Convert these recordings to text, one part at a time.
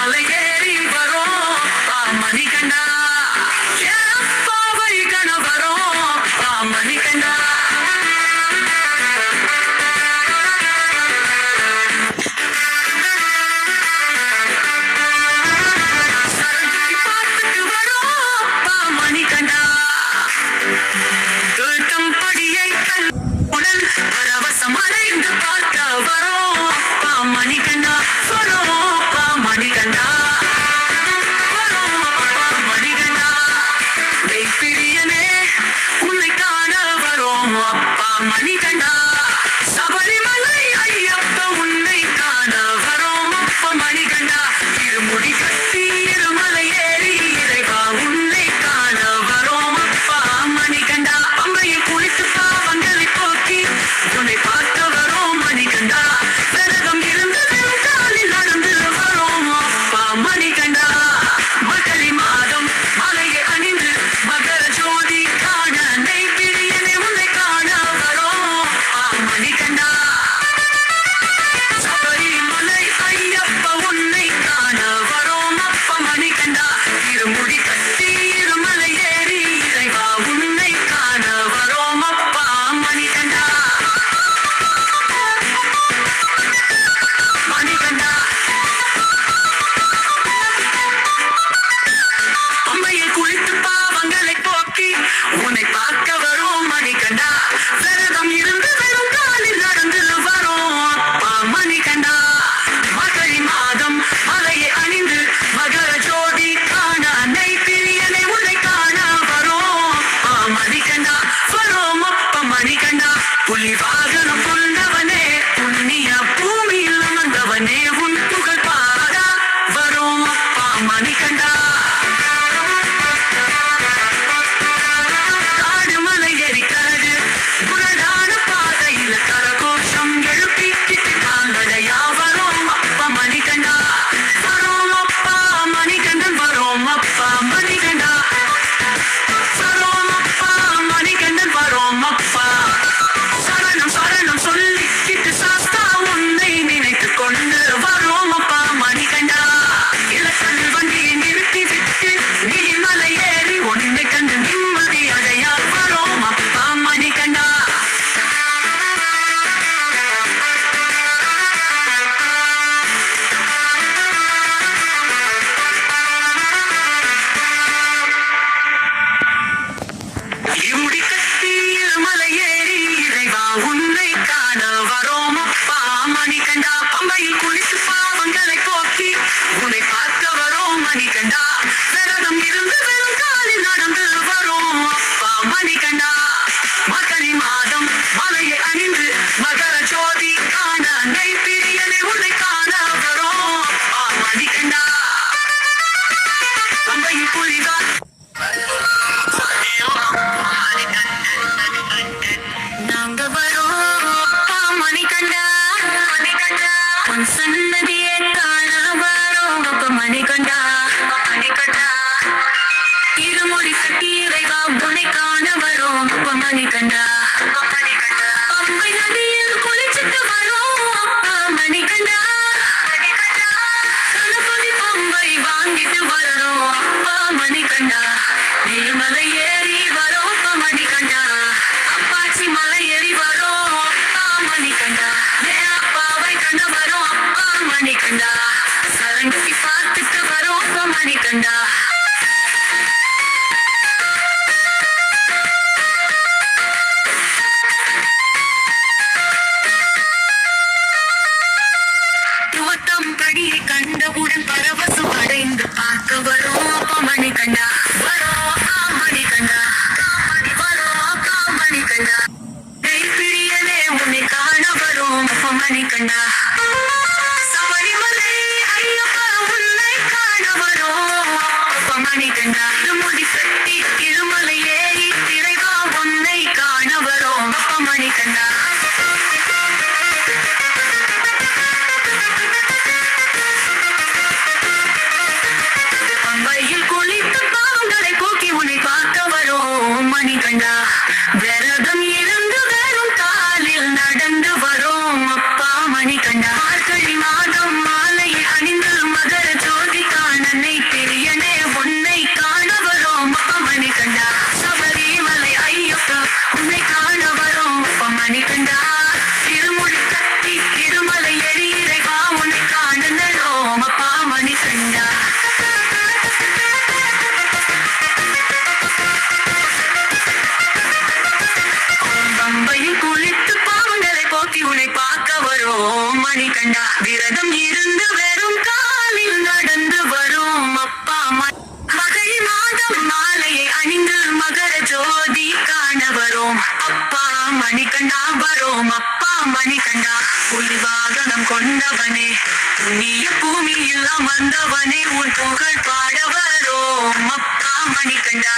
my leg. Manikanda. significan Monica now. உம் அப்பா மணி கண்டா புலிவாதனம் கொண்டவனே. துணிய பூமியில் அமர்ந்தவனே உன் புகழ் பாடவரோ. அப்பா மணி கண்டா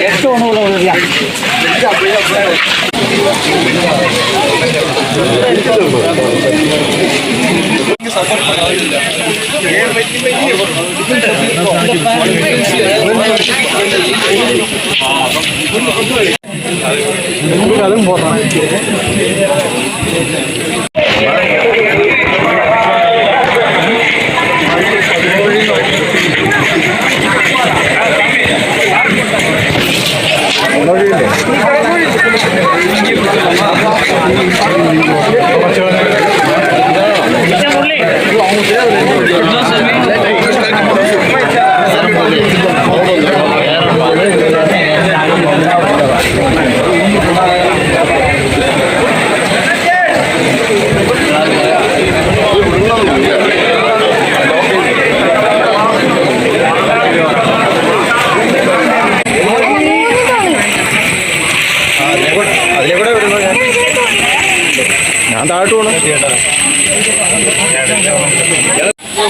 ಎಷ್ಟು ಹಣ ಇಲ್ಲ அதுவும் போடுறான்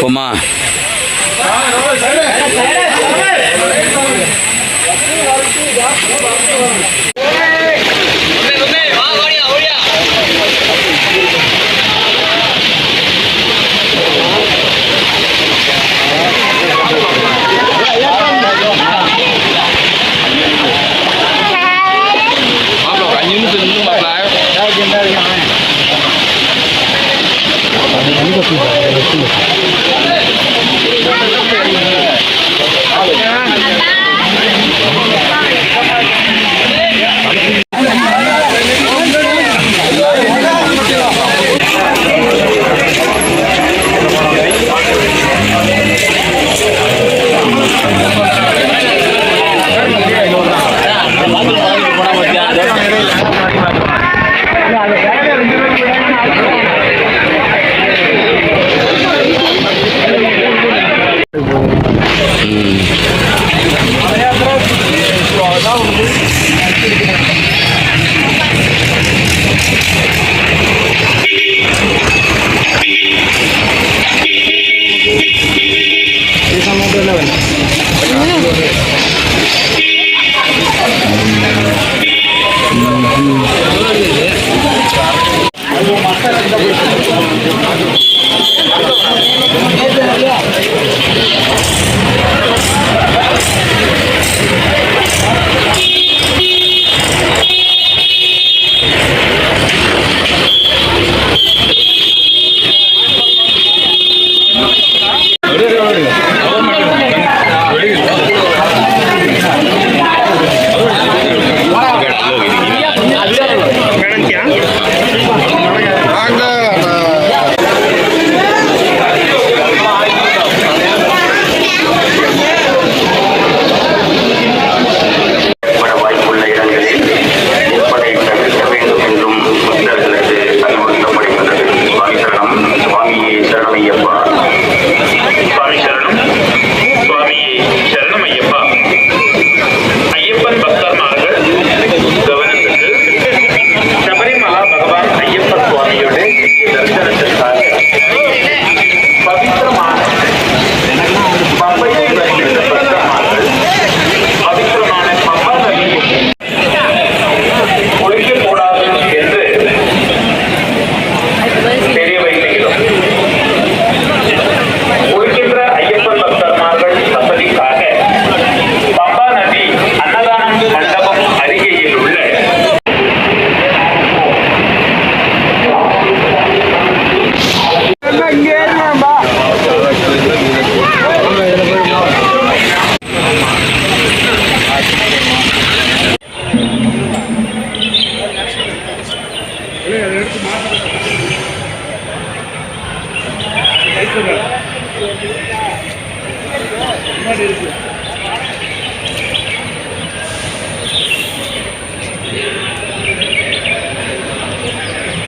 போமா